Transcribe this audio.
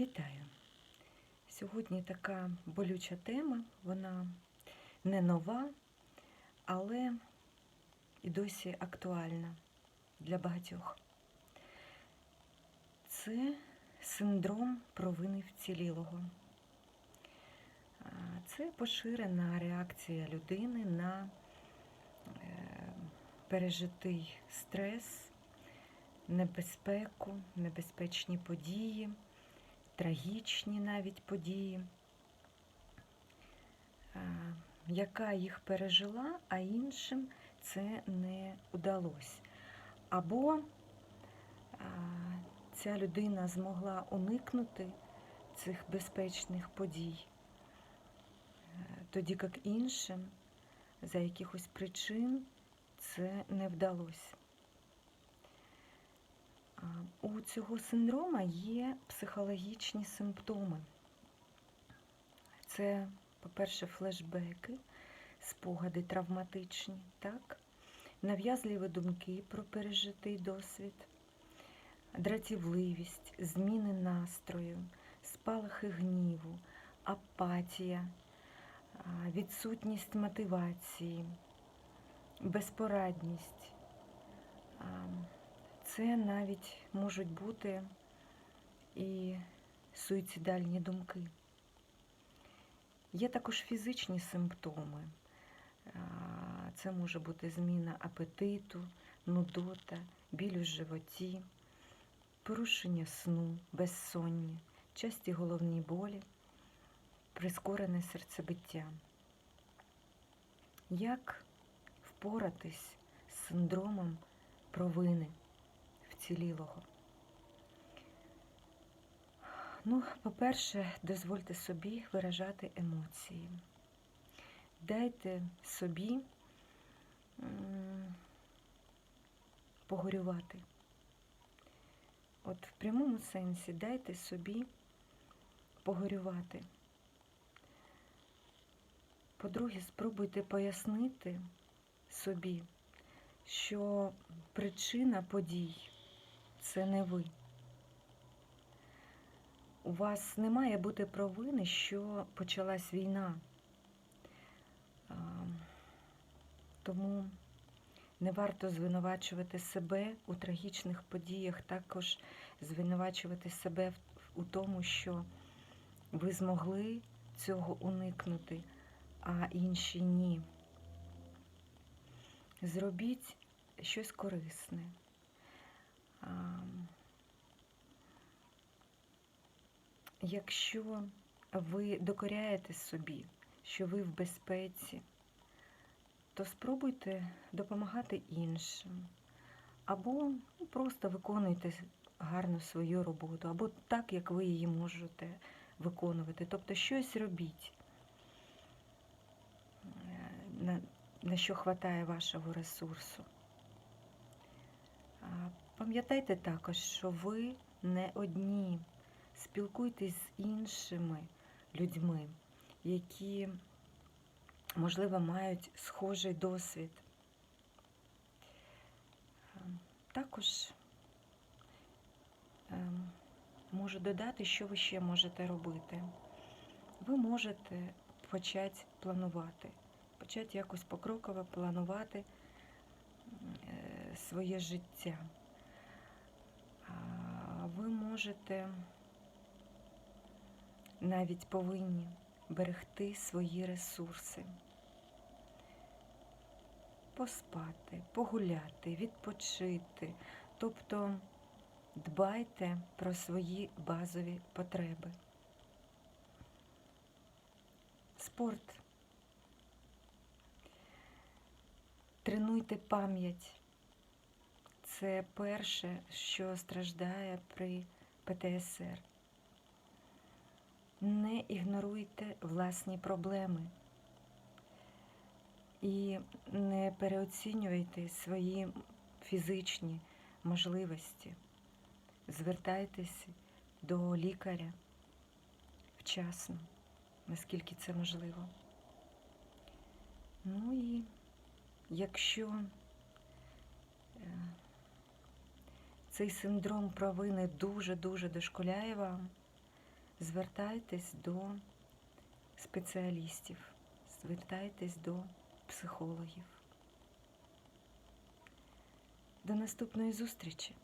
Вітаю! Сьогодні така болюча тема, вона не нова, але і досі актуальна для багатьох. Це синдром провини вцілілого. Це поширена реакція людини на е, пережитий стрес, небезпеку, небезпечні події трагічні навіть події, яка їх пережила, а іншим це не удалось. Або ця людина змогла уникнути цих безпечних подій, е, тоді як іншим за якихось причин це не вдалося. У цього синдрома є психологічні симптоми. Це, по-перше, флешбеки, спогади травматичні, так? нав'язливі думки про пережитий досвід, дратівливість, зміни настрою, спалахи гніву, апатія, відсутність мотивації, безпорадність. Це навіть можуть бути і суїцидальні думки. Є також фізичні симптоми. Це може бути зміна апетиту, нудота, біль у животі, порушення сну, безсоння, часті головні болі, прискорене серцебиття. Як впоратись з синдромом провини? Вцілілого. Ну, по-перше, дозвольте собі виражати емоції. Дайте собі погорювати. От в прямому сенсі дайте собі погорювати. По-друге, спробуйте пояснити собі, що причина подій це не ви. У вас не має бути провини, що почалась війна. Тому не варто звинувачувати себе у трагічних подіях, також звинувачувати себе у тому, що ви змогли цього уникнути, а інші ні. Зробіть щось корисне. Якщо ви докоряєте собі, що ви в безпеці, то спробуйте допомагати іншим. Або ну, просто виконуйте гарно свою роботу, або так, як ви її можете виконувати. Тобто щось робіть, е, на, на що вистачає вашого ресурсу. Пам'ятайте також, що ви не одні. Спілкуйтесь з іншими людьми, які, можливо, мають схожий досвід. Ем, Також ем, можу додати, що ви ще можете робити. Ви можете почати планувати, почати якось покроково планувати е, своє життя. Ви можете навіть повинні берегти свої ресурси, поспати, погуляти, відпочити, тобто дбайте про свої базові потреби. Спорт. Тренуйте пам'ять. Це перше, що страждає при ПТСР. Не ігноруйте власні проблеми і не переоцінюйте свої фізичні можливості. Звертайтеся до лікаря вчасно, наскільки це можливо. Ну і якщо е, цей синдром провини дуже-дуже дошкуляє вам, звертайтесь до спеціалістів, звертайтесь до психологів. До наступної зустрічі!